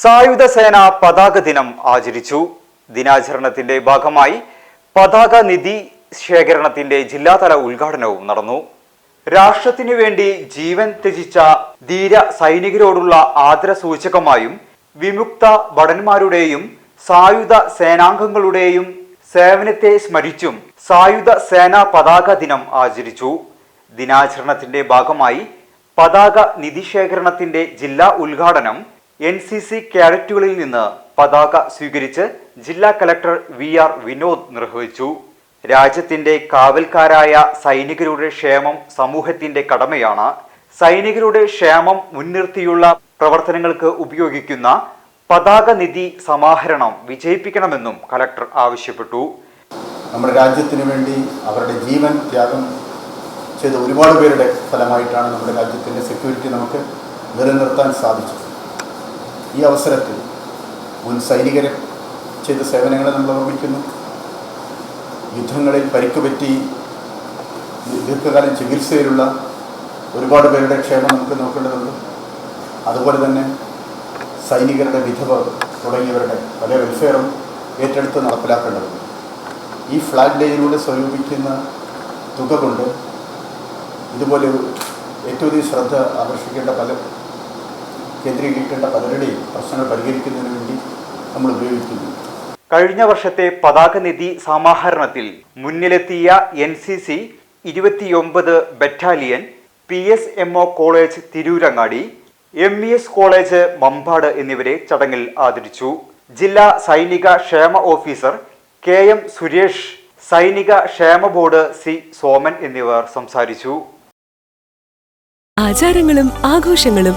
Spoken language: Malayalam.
സായുധ സേന പതാക ദിനം ആചരിച്ചു. ദിനാചരണത്തിന്റെ ഭാഗമായി പതാക നിധി ശേഖരണത്തിന്റെ ജില്ലാതല ഉദ്ഘാടനവും നടന്നു. രാഷ്ട്രത്തിനു വേണ്ടി ജീവൻ ത്യജിച്ച ധീര സൈനികരോടുള്ള ആദര സൂചകമായും വിമുക്ത ഭടന്മാരുടെയും സായുധ സേനാംഗങ്ങളുടെയും സേവനത്തെ സ്മരിച്ചും സായുധ സേനാ പതാക ദിനം ആചരിച്ചു. ദിനാചരണത്തിന്റെ ഭാഗമായി പതാക നിധി ശേഖരണത്തിന്റെ ജില്ലാ ഉദ്ഘാടനം എൻ സി സി കാഡറ്റുകളിൽ നിന്ന് പതാക സ്വീകരിച്ച് ജില്ലാ കലക്ടർ വി ആർ വിനോദ് നിർവഹിച്ചു. രാജ്യത്തിന്റെ കാവൽക്കാരായ സൈനികരുടെ ക്ഷേമം സമൂഹത്തിന്റെ കടമയാണ്. സൈനികരുടെ ക്ഷേമം മുൻനിർത്തിയുള്ള പ്രവർത്തനങ്ങൾക്ക് ഉപയോഗിക്കുന്ന പതാക നിധി സമാഹരണം വിജയിപ്പിക്കണമെന്നും കലക്ടർ ആവശ്യപ്പെട്ടു. നമ്മുടെ രാജ്യത്തിന് വേണ്ടി അവരുടെ ജീവൻ ത്യാഗം ചെയ്ത ഒരുപാട് പേരുടെ ഫലമായിട്ടാണ് നമ്മുടെ രാജ്യത്തിന്റെ സെക്യൂരിറ്റി നമുക്ക് നിലനിർത്താൻ സാധിച്ചത്. ഈ അവസരത്തിൽ മുൻ സൈനികരെ ചെയ്ത സേവനങ്ങളെ നമ്മൾ ഓർമ്മിക്കുന്നു. യുദ്ധങ്ങളിൽ പരിക്കുപറ്റി ദീർഘകാലം ചികിത്സയിലുള്ള ഒരുപാട് പേരുടെ ക്ഷേമം നമുക്ക് നോക്കേണ്ടതുണ്ട്. അതുപോലെ തന്നെ സൈനികരുടെ വിധവ തുടങ്ങിയവരുടെ പല വെൽഫെയറും ഏറ്റെടുത്ത് നടപ്പിലാക്കേണ്ടതുണ്ട്. ഈ ഫ്ലാഗ് ഡേയിലൂടെ സ്വരൂപിക്കുന്ന തുക കൊണ്ട് ഇതുപോലെ ഏറ്റവും ശ്രദ്ധ ആകർഷിക്കേണ്ട പല കേന്ദ്രീകരിക്കേണ്ട പലരുടെയും പ്രശ്നങ്ങൾ പരിഹരിക്കുന്നതിന് വേണ്ടി നമ്മൾ ഉപയോഗിക്കുന്നു. കഴിഞ്ഞ വർഷത്തെ പതാക നിധി സമാഹരണത്തിൽ മുന്നിലെത്തിയ എൻ സി സി ഇരുപത്തിയൊമ്പത് battalion P S M O college Tirurangadi M E S college Mampad എന്നിവരെ ചടങ്ങിൽ ആദരിച്ചു. ജില്ലാ സൈനിക ക്ഷേമ ഓഫീസർ കെ എം സുരേഷ് സൈനിക ക്ഷേമ ബോർഡ് സി സോമൻ എന്നിവർ സംസാരിച്ചു. ആചാരങ്ങളും ആഘോഷങ്ങളും